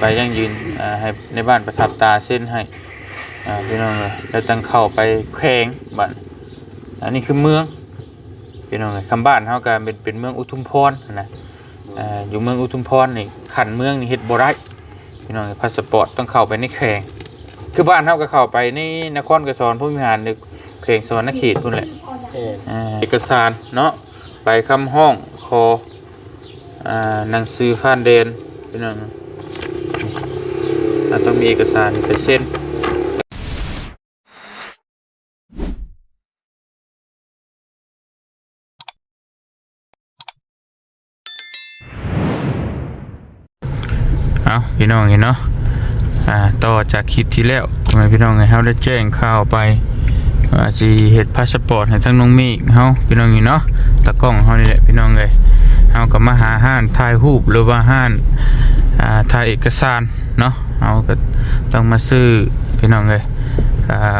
ใบยั่งยืนอ่าให้ในบ้านประทับตาเส้นให้อ่าพี่น้องเลยแล้วตั้งเข้าไปแขวงบ้านอันนี้คือเมืองพี่น้องเลยคำบ้านเฮาก็เป็นเป็นเมืองอุทุมพรนะอ่าอยู่เมืองอุทุมพรนี่ขันเมืองนี่เฮ็ดบ่ได้พี่น้องเอ้ยพาสปอร์ตต้องเข้าไปในแขวงคือบ้านเฮาก็เข้าไปในนครกระสอนผู้มีหารในแขวงสวรรณเขตพุ่นแหละเอออ่าเอกสารเนาะไปคำห้องคออ่าหนังสือผ่านเดนเป็นหนังอ่าต้อง มีเอกสารเป็นเส้นเอาพี่น้องเห็นเนาะอ่าต่อจากคลิปที่แล้วทำไมพี่น้องไงเขาได้แจ้งข่าวไปว่าสิเฮ็ดพาสปอร์ตให้ทั้งน้องมีเฮาพี่น้องนี่เนาะตะกล้องเฮานี่แหละพี่น้องเอ้ยเฮาก็มาหาห้านถ่ายรูปหรือว่าห้านอ่าถ่ายเอกสารเนาะ เฮาก็ต้องมาซื้อพี่น้องเอ้ย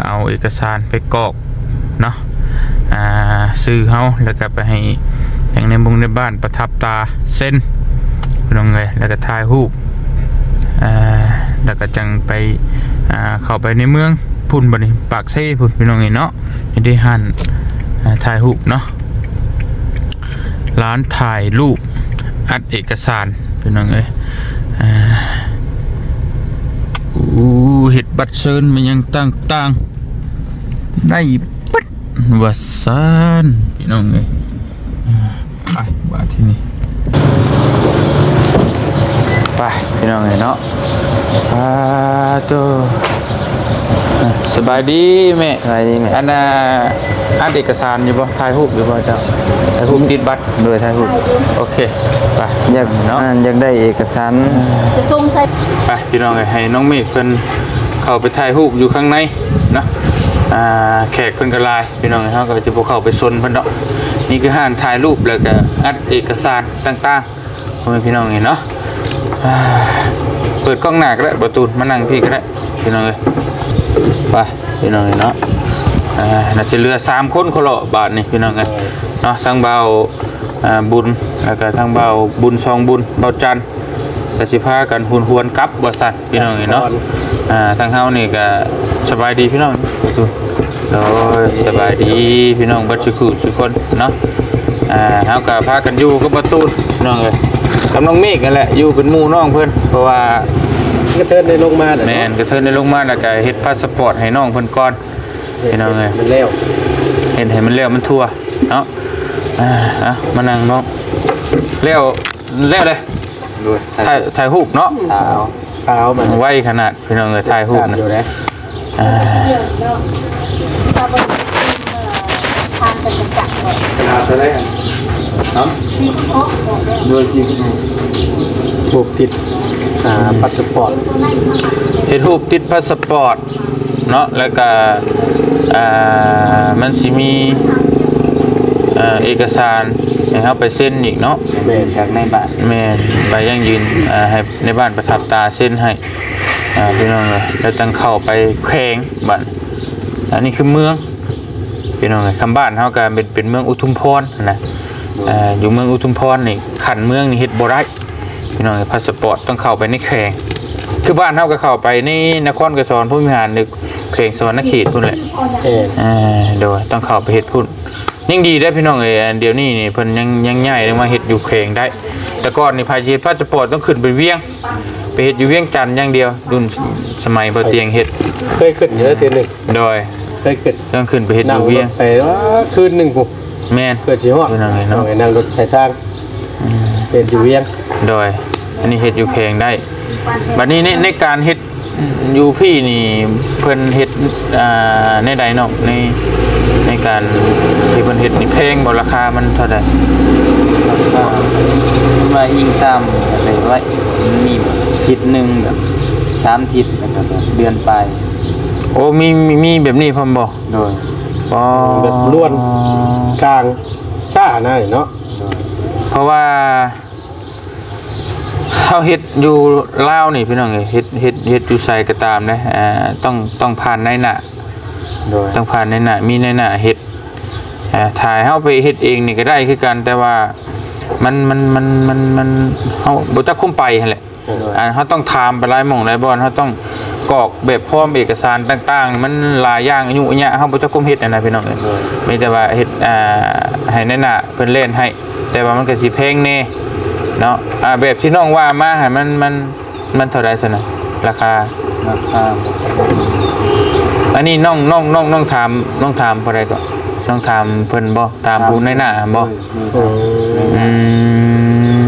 เอาเอกสารไปกรอกเนาะอ่าซื้อเฮาแล้วก็ไปให้ทางในมุงในบ้านประทับตาเส้นพี่น้องเอ้ยแล้วก็ถ่ายรูปอ่าแล้วก็จังไปอ่าเข้าไปในเมืองพุ่นบันปากเซ่พุ่นพี่น้องนี่เนาะนี่ได้หันอ่าถ่ายรูปเนาะร้านถ่ายรูปอัดเอกสารพี่น้องเอ้ย อู้เห็ดบัดเซินมันยังต่างๆได้ปัดวัสานพี่น้องเลยไปบาที่นี่ไปพี่น้องเลยเนาะอ่าตัว บายดีแม่อะไรดีแม่ อันน่ะอันเอกสารอยู่ป่ะถ่ายรูปอยู่ป่ะเจ้าถ่ายรูปติดบัตรโดยทางผู้โอเคไปอยากเนาะอ่านอยากได้เอกสารจะส่งใส่ไปพี่น้องเอ้ยให้น้องเมฆเพิ่นเข้าไปถ่ายรูปอยู่ข้างในนะอ่าแขกเพิ่นก็หลายพี่น้องเอ้ยเฮาก็จะบ่เข้าไปซนเพิ่นเนาะนี่คือห้านถ่ายรูปแล้วก็อัดเอกสารต่างๆพ่อแม่พี่น้องเห็นเนาะอ่าเปิดกล้องหน้าก็ได้ประตูนมานั่งพี่ก็ได้พี่น้องเลยไป พี่น้องเลยเนาะอ่าน่าจะเหลือสามคนคนละบาทนี่พี่น้องเลยเนาะทั้งเบาอ่าบุญแล้วก็ทั้งเบาบุญซองบุญเบาจันทร์แต่สิพากันหวนหวนกลับบริษัทพี่น้องเลยเนาะอ่าทั้งเฮานี่ก็สบายดีพี่น้องประตูโอ้ยสบายดีพี่น้องบัดสุขุสุกคนเนาะอ่าเฮาก็พากันอยู่กับประตูนพี่น้องเลยกำลังเมฆกันแหละอยู่เป็นหมู่น้องเพื่อนเพราะว่า ก็เทินได้ลงมาเด้อแมนกระเทินในลงมาแล้วก็เฮ็ดพาสปอร์ตให้น้องเพิ่นก่อนพี่น้องเอ้ยมันแล้วเห็นให้มันเร็วมันทั่วเนาะอ่าอะมานั่งน้องเร็วเร็วเลยโดยถ่ายถ่ายรูปเนาะขาวขาวมันไวขนาดพี่น้องเอ้ยถ่ายรูปนะอยู่แล้วอ่าเดี๋ยวเนาะถ้าบนทานเป็นจักรเลย ครับซีโอ๊กบอกเลยโดยสิผูกติดอ่าพาสปอร์ตเฮ็ดรูปติดพาสปอร์ตเนาะแล้วก็อ่ามันสิมีอ่าเอกสารให้เฮาไปเซ็นอีกเนาะแม่นจากในบ้านแม่ใบยั่งยืนอ่าให้ในบ้านประทับตาเส้นให้อ่าพี่น้องเลยแล้วตั้งเข้าไปแขวงบ้านอันนี้คือเมืองพี่น้องเลยคำบ้านเฮาก็เป็นเป็นเมืองอุทุมพรนะ อ่าอยู่เมืองอุทุมพรนี่ขันเมืองนี่เฮ็ดบ่ได้พี่น้องเอ้ยพาสปอร์ตต้องเข้าไปในแขวงคือบ้านเฮาก็เข้าไปในนครกระสอนผู้มีหารในแขวงสวรรณเขตพุ่นแหละเอออ่าโดยต้องเข้าไปเฮ็ดพุ่นยังดีได้อพี่น้องเอ้ยอันเดี๋ยวนี้นี่เพิ่นยังยังย้ายลงมาเฮ็ดอยู่แขวงได้ แต่ก่อนนี่พายเฮ็ดพาสปอร์ตต้องขึ้นไปเวียงไปเฮ็ดอยู่เวียงจันทน์อย่างเดียวรุ่นสมัยบ่เตียงเฮ็ดเคยขึ้นอยู่แล้วเทื่อหนึงโดยเคยขึ้นต้องขึ้นไปเฮ็ดอนั่งยู่รเวียถงไปว่าคืนหนึงปุ๊บ แม่น เพื่อสิฮอดอยู่นั่นไงเนาะออนั่งรถใช้ทางเป็นอยู่เวียงโดย อันนี้เฮ็ดอยู่แขวงได้บัดนี้ในในการเฮ็ดอยู่พี่นี่เพิ่นเฮ็ดอ่าในใดเนาะในในการที่เพิ่นเฮ็ดนี่แพงบ่ราคามันเท่าใดก็มายิงตามอะไรว่ามีทิศหนึ่งแบบสามทิศแล้วก็แบบเดือนไปโอ้มีมีมีแบบนี้พร้อมบ่โดย บ่แบบล้วนกลางซ่าหน่อยเนาะโดยเพราะว่าเฮาเฮ็ดอยู่ลาวนี่พี่น้องเอ้ยเฮ็ดเฮ็ดเฮ็ดอยู่ไสก็ตามนะอ่าต้องต้องผ่านในหน้าโดยต้องผ่านในหน้ามีในหน้าเฮ็ดอ่าถ่ายเฮาไปเฮ็ดเองนี่ก็ได้คือกันแต่ว่ามันมันมันมันมันเฮาบ่จักคุมไปหั่นแหละอ่าเขาต้องถามไปหลายหม่องหลายบอนเขาต้อง กรอกแบบฟอร์มเอกสารต่างๆ มันหลายอย่างอายุเนี่ยเขาบ่จะกุมเฮ็ดนะนะพี่น้องเอ้ยมีแต่ว่าเฮ็ดอ่าให้แน่นหน้าเพิ่นเล่นให้ แต่ว่ามันก็สิแพงแน่เนาะอ่าแบบที่น้องว่ามาให้มันมันมันเท่าใดซั่นน่ะราคาราคาอันนี้น้องน้องน้องน้องถามน้องถามอะไรก็น้องถามเพิ่นบ่ถามผู้ในหน้าบ่เอออืม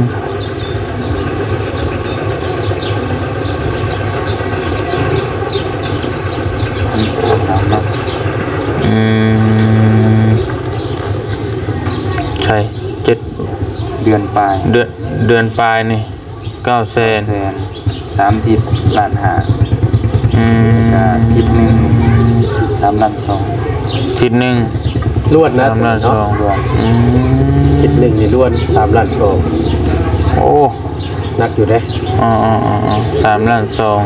อืมใช่เจ็ด เดือนปลายเดือนเดือนปลายนี่เก้าแสนแสนสามทิศล้านหาอืมก็ทิศหนึ่งสามล้านสองทิศหนึ่งล้วนนะสามล้านสองรวมอืมคิดหนึ่งนี่ล้วนสามล้านสองโอ้นักอยู่ได้อ๋ออ๋ออ๋ออ๋อสามล้านสอง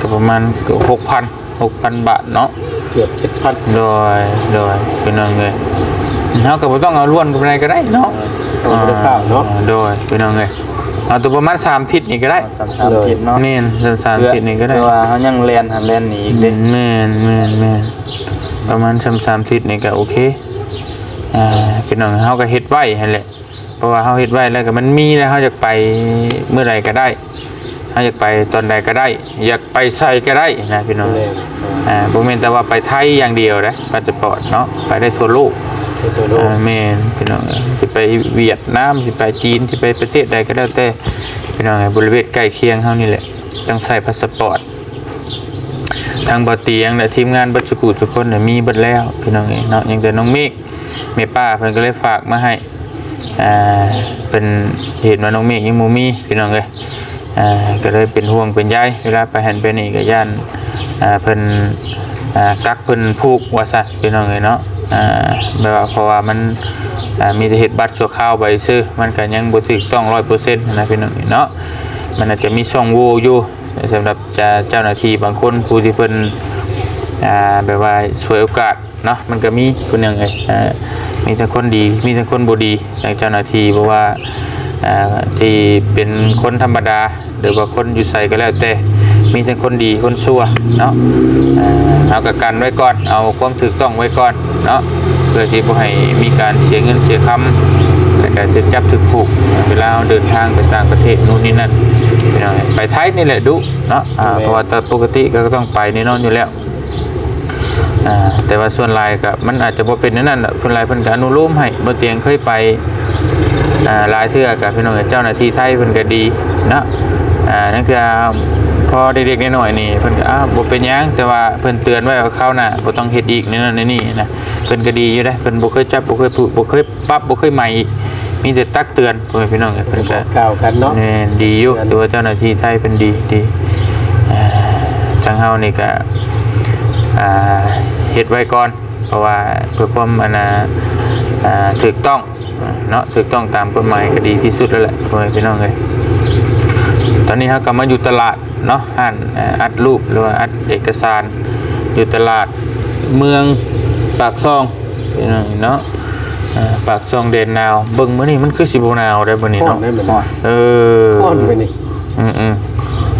ก็ประมาณเกือบหกพันหกพันบาทเนาะเกือบเจ็ดพันโดยโดยเป็นยังไง เราก็บ่ต้องเอาล้วนกับอะไรก็ได้เนาะเอาไปข้าวเนาะโดยเป็นยังไงเอาตัวประมาณสามทิศนี่ก็ได้สามสามทิศเนาะเมนสามทิศนี่ก็ได้เพื่อว่าเขายังแลนหันแลนหนีอีกเมเด้นเมนเมนเมนประมาณสามสามทิศนี่ก็โอเคอ่าเป็นยังไงเฮาก็เฮ็ดไว้หั่นแหละเพราะว่าเฮาเฮ็ดไว้แล้วก็มันมีแล้วเฮาอยากไปเมื่อใดก็ได้ เฮาอยากไปตอนใดก็ได้ อยากไปใส่ก็ได้นะพี่น้องแน่อ่าบ่แม่นแต่ว่าไปไทยอย่างเดียวนะพาสปอร์ตเนาะไปได้ทั่วโลกในตัวโลกอ่าแม่นพี่น้องเอ้ยสิไปเวียดนามสิไปจีนสิไปประเทศใดก็แล้วแต่พี่น้องเอ้ยบริเวณใกล้เคียงเฮานี่แหละต้องใส่พาสปอร์ตทางบ่เตียงและทีมงานบัดจุกุทุกคนน่ะมีเบิดแล้วพี่น้องเอ้ยเนาะยังแต่น้องเมฆแม่ป้าเพิ่นก็เลยฝากมาให้อ่าเป็นเห็นว่าน้องเมฆยังบ่มีพี่น้องเอ้ย อ่าก็เลยเป็นห่วงเป็นใยเวลาไปหันไปนี่ก็ย่านอ่าเพิ่นอ่ากักเพิ่นผูกว่าซั่นพี่น้องเอ้ยเนาะอ่าแบบว่าเพราะว่ามันอ่ามีแต่เฮ็ดบัตรชั่วคราวไปซื้อมันก็ยังบ่ถูกต้อง100%นะพี่น้องเอ้ยเนาะมันอาจจะมีช่องโหว่อยู่สำหรับจะเจ้าหน้าที่บางคนผู้ที่เพิ่นอ่าแบบว่าช่วยโอกาสเนาะมันก็มีคนหนึ่งเลยมีทั้งคนดีมีทั้งคนบ่ดีอย่างเจ้าหน้าที่เพราะว่า ที่เป็นคนธรรมดาหรือว่าคนอยู่ใส่ก็แล้วแต่ มีทั้งคนดีคนชั่วเนาะอ่าเอากับกันไว้ก่อน เอาความถูกต้องไว้ก่อนเนาะเพื่อที่บ่ให้มีการเสียเงินเสียคำแล้วก็จะจับถึกผูกเวลาเราเดินทางไปต่างประเทศนู่นนี่นั่นพี่น้องไปไทยนี่แหละดุเนาะอ่าเพราะว่าแต่ปกติก็ต้องไปแน่นอนอยู่แล้วอ่าแต่ว่าส่วนลายกับมันอาจจะบ่เป็นนั่นน่ะส่วนลายเพิ่นก็อนุโลมให้บ่เตียงเคยไป อ่าหลายเทื่อกับพี่น้องเจ้าหน้าที่ไทยเพิ่นก็ดีเนาะอ่านั่นคือพอเด็กๆน้อยๆนี่เพิ่นก็อ้าวบ่เป็นหยังแต่ว่าเพิ่นเตือนไว้ว่าคราวหน้าบ่ต้องเฮ็ดอีกนี่นั่นนี่นี่นะเพิ่นก็ดีอยู่เด้เพิ่นบ่เคยจับบ่เคยผูกบ่เคยปรับบ่เคยใหม่อีกมีแต่ตักเตือนพ่อแม่พี่น้องเพิ่นก็กล่าวกันเนาะแน่ดีอยู่ตัวเจ้าหน้าที่ไทยเป็นดีดีอ่าทางเฮานี่ก็อ่าเฮ็ดไว้ก่อน เพราะว่าเพื่อความอันน่ะอ่าถูกต้อง เนาะถูกต้องตามกฎหมายก็ดีที่สุดแล้วแหละพ่อแม่พี่น้องเอ้ยตอนนี้เฮาก็มาอยู่ตลาดเนาะห้านอ่าอัดรูปหรือว่าอัดเอกสาร อยู่ตลาดเมืองปากซ่องพี่น้องเนาะอ่าปากซ่องเดนนาวเบิ่งมื้อนี้มันคือสิบ่หนาวได้อมื้อนี้ห้อนเนาะได้เหมือนห้อนเออห้อนไปนี่อืมอืม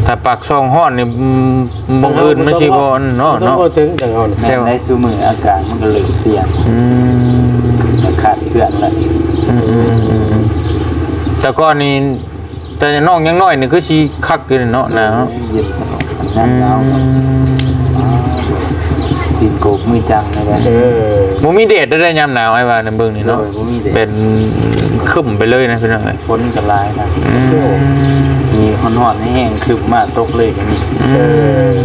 ถ้าปากช่องห้อนนี่อืมบางอื่นไม่ใช่บอนเนาะต้องเนาะพูดถึงอย่างเอาแม่นได้ซูมืออากาศมันก็เลยเปลี่ยนอืมมันขาดเคลื่อนแล้วอืมอืมอืมอืม แต่ก่อนนี่แต่น้องยังน้อยนี่คือสิคักอยู่เนาะนะเย็นอืน้ำหนาวมตีนโกกมือจังเลยนะเออบ่มีเดชได้ได้ยามหนาวไอ้ว่าในเบิ่งนี่เนาะโดยบ่มีเดชเป็นครึ้มไปเลยนะพี่น้องเอ้ยฝนก็หลายนะอืมมีหอนหอนๆแห้งๆคืบมาตกเลยก็มีอืม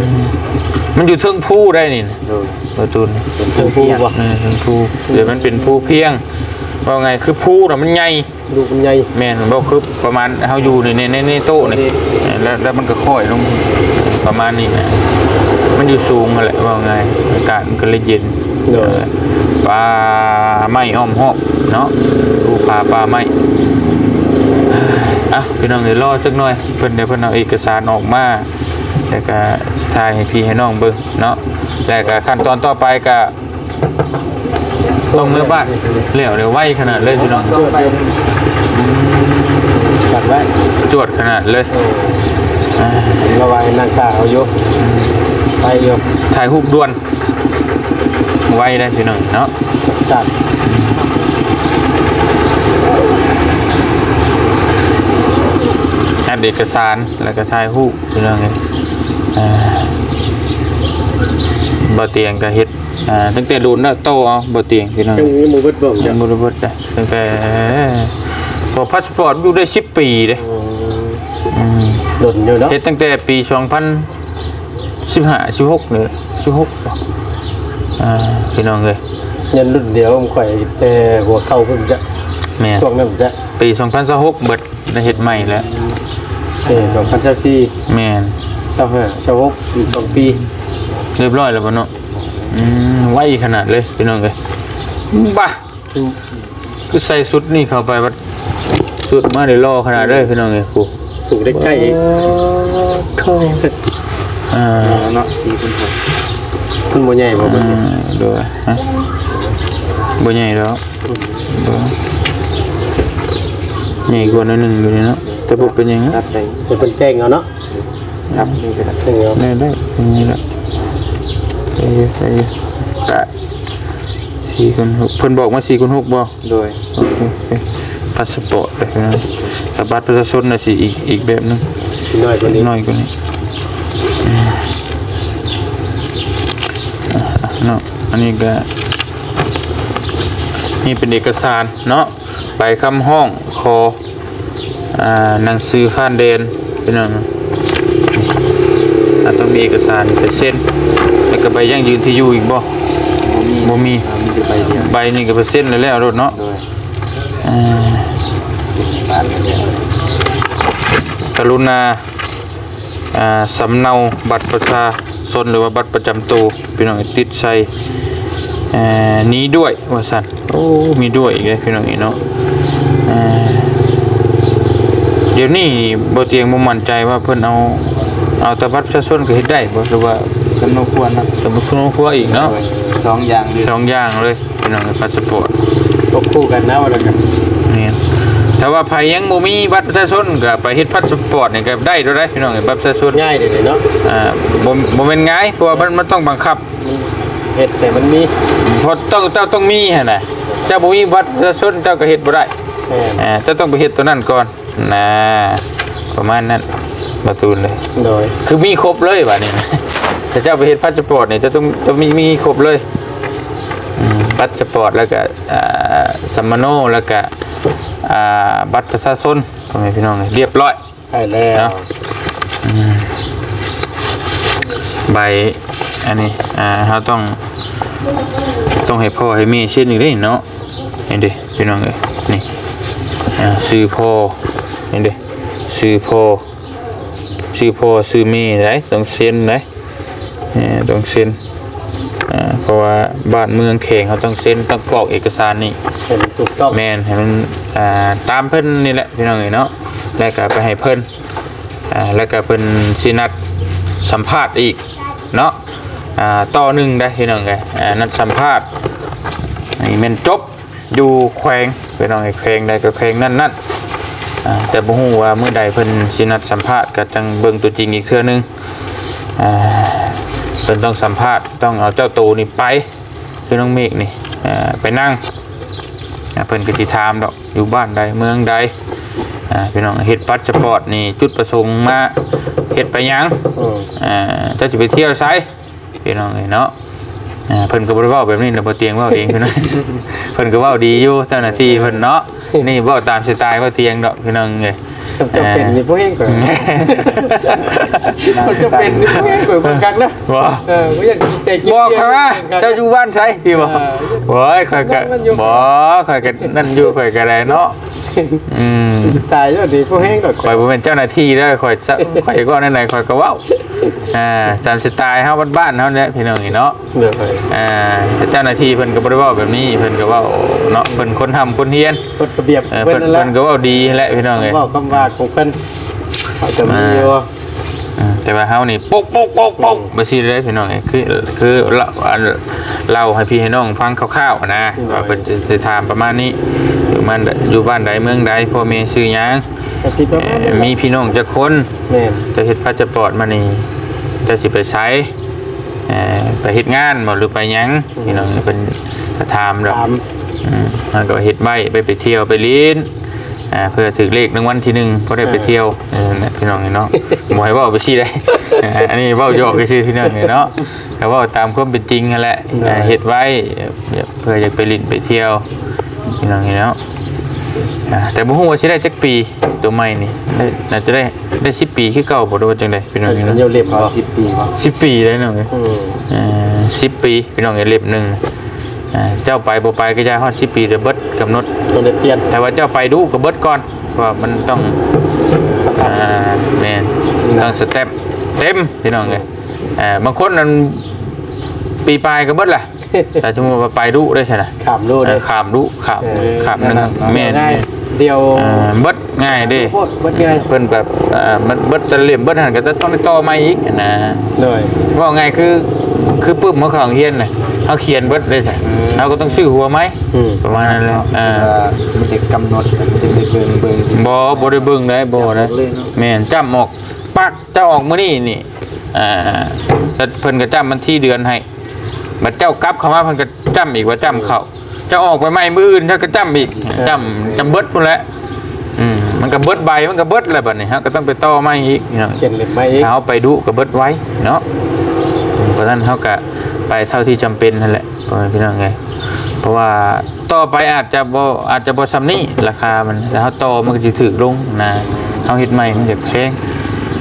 มันอยู่เทิงผู้ได้นี่นะโดยประตูนี่เป็นถึงผู้บ่เออเทิงผู้เดี๋ยวมันเป็นผู้เพียง ว่าไงคือผู้น่ะมันใหญ่ดูมันใหญ่แม่นบอกคือประมาณเฮาอยู่ในในในในโต๊ะนี่นี่แล้วแล้วมันก็ค่อยลงประมาณนี้นะมันอยู่สูงนั่นแหละว่าไงอากาศมันก็เลยเย็นเนอะเออปลาไม้อ้อมหอบเนาะดูปลาปลาไม้อะพี่น้องเดี๋ยวรอจักหน่อยเพิ่นเดี๋ยวเพิ่นเอาเอกสารออกมาแล้วก็ถ่ายให้พี่ให้น้องเบิ่งเนาะแล้วก็ขั้นตอนต่อไปก็ ต้องเมื่อบ้านเลี้ยวเดี๋ยวไวขนาดเลยพี่น้องตัดไว้จวดขนาดเลยเอออ่าระวังนั่งตาเอาอยู่ไปอยู่ถ่ายรูปด่วนไว้ได้พี่น้องเนาะจัดแอดเอกสารแล้วก็ถ่ายรูปพี่น้องเลยอ่า บ่เตียงก็เฮ็ดอ่าตั้งแต่รุ่นแล้วโตเอาบ่เตียงพี่น้องจังนี้หมูเบิดบ่มยัจ้ะงบ่ได้เบิดจ้ะตั้งแต่พอพาสปอร์ตอยู่ได้10 ปีเด้อืมหล่นอยู่เนาะเฮ็ดตั้งแต่ปี 2015 16เลย16บ่อ่าพี่น้องเอ้ยยันรุ่นเดียวผมข่อยแต่หัวเข้าเพิ่นจะแม่นช่วงนั้นผมจะปี 2026เบิดได้เฮ็ดใหม่แล้วเออ2024 แม่น25 26อีกสองปี เรียบร้อยแล้วบ่เนาะอืมไวขนาดเลยพี่น้องเอ้ยบ้าคือใส่ชุดนี่เข้าไปบัดชุดมาได้รอขนาดเลยพี่น้องเอ้ยกูถูกได้ใกล้อีกโธ่อ่าเนาะ4คนครับเพิ่นบ่ใหญ่บ่อ่าเบิ่งดูฮะบ่ใหญ่แล้วบ่ใหญ่กว่าหนิดนึงอยู่นี่เนาะแต่บ่เป็นหยังครับไปเพิ่นแจ้งเอาเนาะครับนี่เป็นแจ้งเอาได้ได้อย่างนี้แห ละไปไปกะสี่คนหกเพิ่นบอกมาสี่คนหกบ่โดยโอเคโอเคพาสปอร์ตเลยนะแต่บัตรประชาชนน่ะสิอีกอีกแบบหนึงน้อยกว่านี้น้อยกว่านี้อืมอะอะเนาะอันนี้ก็ นี่เป็นเอกสารเนาะใบคำห้องคออ่าหนังสือข้านเดนเป็นหนังอะต้องมีเอกสารเป็นเส้น แล้วก็ใบยั่งยืนที่อยู่อีกบ่บ่มีบ่มีอ่ามีแต่ใบเดียวใบนี่ก็เป็นเส้นเลยแล้วรถเนาะโดยอ่าบ้านเนี่ยกรุณาอ่าสำเนาบัตรประชาชนหรือว่าบัตรประจำตัวพี่น้องติดใส่เอ่อนี้ด้วยว่าสันโอ้มีด้วยอีกเลยพี่น้องอีกเนาะเอ่อเดี๋ยวนี้บ่เตียงบ่มั่นใจว่าเพิ่นเอาเอาแต่บัตรประชาชนก็เฮ็ดได้บ่หรือว่า สนุกควรนะแต่บ่ซุนครัวอีกเนาะโดยสองอย่างเลยสองอย่างเลยพี่น้องพาสปอร์ตควบคู่กันนะว่าแล้วกันนี่แต่ว่าไผยังบ่มีบัตรประชาชนก็ไปเฮ็ดพาสปอร์ตนี่ก็ได้เด้อได้พี่น้องบัตรประชาชนง่ายเด้เนาะอ่าบ่บ่แม่นง่ายเพราะว่ามันมันต้องบังคับเฮ็ดแต่มันมีเพราะต้องเจ้าต้องมีหั่นน่ะเจ้าบ่มีบัตรประชาชนเจ้าก็เฮ็ดบ่ได้แม่นอ่าเจ้าต้องไปเฮ็ดตัวนั้นก่อนนะประมาณนั้นประตูนเลยโดยคือมีครบเลยบัดนี้ นะแต่เจ้าไปเฮ็ดพาสปอร์ตนี่เจะต้องต้องมีมีครบเลยอืมพาสปอร์ตแล้วก็อ่าสัมมโนแล้วก็อ่าบัตรประชาชนพ่อแม่พี่น้องเรียบร้อยใช่แล้วเนาะใบอันนี้อ่าเราต้องต้องให้พ่อให้แม่เช่นหนึ่งได้เนาะนี่เด้พี่น้องเอ้ยนี่อ่าซื้อพ่อนี่เด้ซื้อพ่อซื้อพ่อซื้อแม่ได้ต้องเซ็นได้เอ่อ ต้องเซ็นอ่าเพราะว่าบ้านเมืองแข่งเขาต้องเซ็นต้องกรอกเอกสารนี่เห็นถูกต้องแมนให้มันอ่าตามเพิ่นนี่แหละพี่น้องเอ้ยเนาะแล้วก็ไปให้เพิ่นอ่าแล้วก็เพิ่นสินัดสัมภาษณ์อีกเนาะอ่าต่อหนึ่งได้พี่น้องเอ้ยอ่านัดสัมภาษณ์นี่แม่นจบอยู่แขวงพี่น้องเอ้ยแขวงใดก็แขวงนั่นนั่นอ่าแต่บ่ฮู้ว่ามื้อใดเพิ่นสินัดสัมภาษณ์ก็จังเบิ่งตัวจริงอีกเทื่อนึงอ่า เพิ่นต้องสัมภาษณ์ต้องเอาเจ้าตูนี่ไปคือน้องเมฆนี่ไปนั่งเพิ่นก็สิถามดอกอยู่บ้านใดเมืองใดพี่น้องเฮ็ดพาสสปอร์ตนี่จุดประสงค์มาเฮ็ดไปยังอืมอ่าจะไปเที่ยวไสพี่น้องเนาะเพิ่นก็บ่ได้เว้าแบบนี้นะบ่เตียงเว้าเองพี่น้องเพิ่นก็เว้าดีอยู่เจ้าหน้าที่เพิ่นเนาะนี่เว้าตามสไตล์บ่เตียงดอกพี่น้องเอ้ย จำเป็นนี่พวกเองก่อนมันจะเป็นนี่พวกเองก่อนบ่กักนะบ่เออบ่อยากกินแต่กินบอกเขาว่าเจ้าอยู่บ้านไสที่บ่เออโอ้ยข่อยก็บ่ข่อยก็นั่นอยู่ข่อยก็ได้เนาะอืมตายแล้วดิพวกเองก่อนข่อยบ่เป็นเจ้าหน้าที่เด้อข่อยสะข่อยก็นั่นไหนข่อยก็เว้า อ่าตามสไตล์เฮาบ้านๆเฮาเนี่ยพี่น้องนี่เนาะเดี๋ยวไปอ่าแต่เจ้าหน้าที่เพิ่นก็บ่ได้เว้าแบบนี้เพิ่นก็เว้าเนาะเพิ่นคนทำคนเฮียนกฎระเบียบเออเพิ่เพิ่นนนั่นแหละเพิ่นก็เว้าดีแหละพี่น้องเอ้ยเว้าคำว่าของเพิ่นเขาจะมีอยู่ อ่าแต่ว่าเฮานี่ปุ๊กปุ๊กปุ๊กปุ๊กบ่ซี่เลยพี่น้องเอ้ยคือคือเราอันเล่าให้พี่ให้น้องฟังคร่าวๆนะว่าเพิ่นจะสิถามประมาณนี้อยู่มันอยู่บ้านใดเมืองใดพ่อแม่ชื่อหยังแก็สิประมาณเอ่นั้อนมีพี่น้องจะคนแม่นจะเฮ็ดพาสปอร์ตมานี่จะสิไปใช้เอ่อไปเฮ็ดงานบ่หรือไปหยังพี่น้องเป็นกระทามดอกถามอืมมันก็เฮ็ดใบไปไปเที่ยวไปลิ้นอ่าเพื่อถึงเลขรางวัลที่หนึ่งพอได้ไปเที่ยวเออเนี่ยพี่น้องนี่เนาะบ่ให้เว้าไปชี้ได้เอออันนี้เว้าหยอกก็ชื่อพี่น้องนี่เนาะแต่เว่าตามความเป็นจริงนั่นแหละอ่าเฮ็ดไว้เพื่ออยากไปลิ้นไปเที่ยวพี่น้องนี่เนาะ อ่าแต่บ่ฮู้ว่าสิได้จักปีตัวใหม่นี่ได้น่าจะได้ได้10ปีคือเก่าบ่รู้ว่าจังได๋พี่น้องนี่มันเนาะเยี่ยวเล็บพอบ่สิบปีวะ10ปีได้เนาะเอ้ยอืมเอ่อ10ปีพี่น้องเอ้ยเล่มหนึงอ่าเจ้าไปบ่ไปก็จะฮอด10ปีเดี๋ยวเบิดกำหนดต้องได้เปลี่ยนแต่ว่าเจ้าไปดูก็เบิดก่อนเพราะว่ามันต้องอ่าแม่นต้องสเต็ปเต็มพี่น้องเอ้ยอ่าบางคนนั้นปีปลายก็เบิดล่ะ แต่สมมุติว่าไปดูได้ใช่น่ะขามโลดเอเลอยขามดูขามเออ ขามหนึงแม่นง่ายเดียวเอ่อเบิดง่ายเด้โคตรเบิดง่ายเพิ่นแบบอ่ามันเบิดจะเล่มเบิดหันก็จะต้องได้ต่อมาอีกนะเลยว่าไงคือคือปึ๊บมาของเฮียนน่ะเขาเขียนเบิดเลยใช่เราก็ต้องซื้อหัวไหมอืมประมาณนั้นเลยอ่ามันจะกำหนดมันจะไปเบิ่งเบิ่งบ่บ่ได้เบิ่งได้บ่นะจำเลยเนาะ แม่นจำออกปักเจ้าออกมื้อนี้นี่อ่าแต่เพิ่นก็จำมันที่เดือนให้ บัดเจ้ากลับเข้ามาเพิ่นก็จำอีกว่าจำเข้าเจ้าออกไปใหม่มื้ออื่นเจ้าก็จำอีกจำจำเบิดพุ่นแหละอืมมันก็เบิดใบมันก็เบิดแล้วบัดนี้ฮะก็ต้องไปต่อใหม่อีกพี่น้องเปลี่ยนเล็บไหมาอีกถ้าเอาไปดูก็เบิดไว้เนาะเพราะฉะนั้นเขาก็ไปเท่าที่จำเป็นนั่นแหละพ่อแม่พี่น้องไงเพราะว่าต่อไปอาจจะบ่อาจจะบ่ซ้ำนี้ราคามันแล้วเขาต่อมันก็จะถือลงนะเขาเฮ็ดใหม่มันจะแพง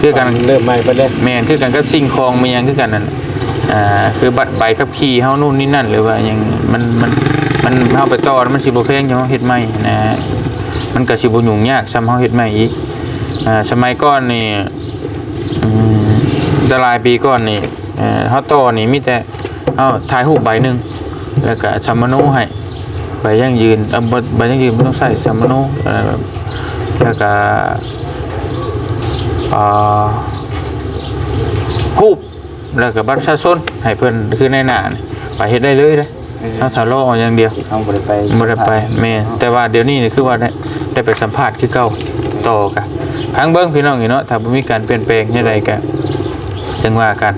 คือกันเริ่มใหม่ไปเลยแม่นคือกันกับสิ่งของมันยังคือกันนั่น อ่าคือบัตรใบขับขี่เฮานู่นนี่นั่นหรือว่าหยังมันมันมันเฮาไปต่อมันสิบ่แพงจังเฮาเฮ็ดใหม่นะมันก็สิบ่ยุ่งยากซ้ำเฮาเฮ็ดใหม่อีกอ่าสมัยก่อนนี่อืมแต่หลายปีก่อนนี่เอ่อเฮาต่อนี่มีแต่เฮาถ่ายรูปใบหนึงแล้วก็ชัมมโนให้ใบยั่งยืนเอ่อใบยั่งยืนต้องใส่ชัมมโนเอ่อแล้วก็อ่ารูป แล้วก็บัตรประชาชนให้เพิ่นคือในหน้านี่ไปเฮ็ดได้เลยเด้เฮาถ้ารอเอาอย่างเดียวเอาบ่ได้ไปบ่ได้ไปแม่แต่ว่าเดี๋ยวนี้นี่คือว่าได้ได้ไปสัมภาษณ์คือเก่าต่อกันพังเบิ่งพี่น้องนี่เนาะถ้าบ่มีการเปลี่ยนแปลงจังไดก็จังว่ากัน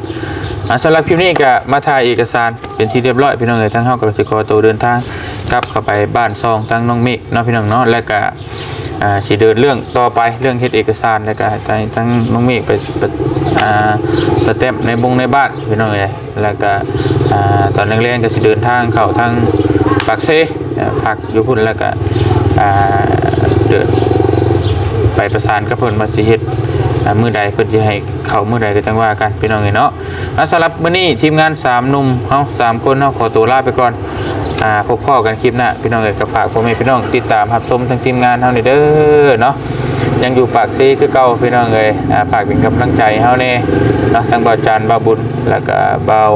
อะสำหรับคลิปนี้ก็มาถ่ายเอกสารเป็นที่เรียบร้อยพี่น้องเอ้ยทั้งเฮาก็สิขอตัวเดินทางกลับเข้าไปบ้านซองทั้งน้องเมฆเนาะพี่น้องเนาะแล้วก็ อ่าสิเดินเรื่องต่อไปเรื่องเฮ็ดเอกสารแล้วก็ให้ทั้งน้องเมฆไปไปอ่าสเต็ปในบงในบ้านพี่น้องเอ้ยแล้วก็อ่าตอนแรกๆก็สิเดินทางเข้าทางปากเซพักอยู่พุ่นแล้วก็อ่าเดินไปประสานกับเพิ่นมาสิเฮ็ดมือใดเพิ่นสิให้เข้ามือใดก็จังว่ากันพี่น้องเอ้ยเนาะสำหรับมื้อนี้ทีมงานสามหนุ่มเฮาสามคนเฮาขอตัวลาไปก่อน อ่าพบพ่อกันคลิปหน้าพี่น้องเอ้ยก็ฝากพ่อแม่พี่น้องติดตามรับชมทั้งทีมงานเฮานี่เด้อเนาะยังอยู่ปากซีคือเก่าพี่น้องเอ้ยอ่าฝากเป็นกำลังใจให้เฮาแน่เนาะทั้งบ่าวจันทร์บ่าวบุญแล้วก็บ่าว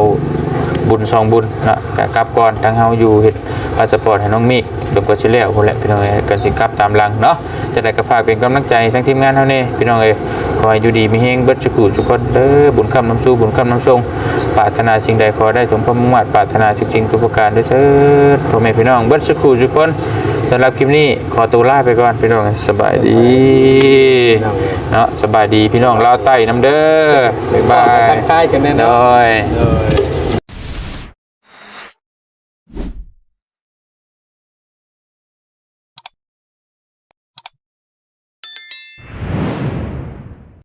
บุญสองบุญเนาะก็กลับก่อนทั้งเฮาอยู่เฮ็ดพาสปอร์ตให้น้องมิกดี๋ยวก็สิแล้วพุ่นแหละพี่น้องเอ้ยกันสิกลับตามหลังเนาะจะได้ก็ฝากเป็นกำลังใจทั้งทีมงานเฮานี่พี่น้องเอ้ย ขอให้อยู่ดีมีเฮงเบิดสุขุทุกคนเด้อบุญคำน้ำสู้บุญคำน้ำทรงปรารถนาสิ่งใดขอได้สมความมุ่งมั่นปรารถนาทุกสิ่งทุกประการด้วยเถิดพ่อแม่พี่น้องเบิดสุขุทุกคนสำหรับคลิปนี้ขอตัวลาไปก่อนพี่น้องสบายดีเนาะสบายดีพี่น้องลาวใต้น้ำเด้อบ๊ายบายทักทายกันแน่โดเนาะยเลย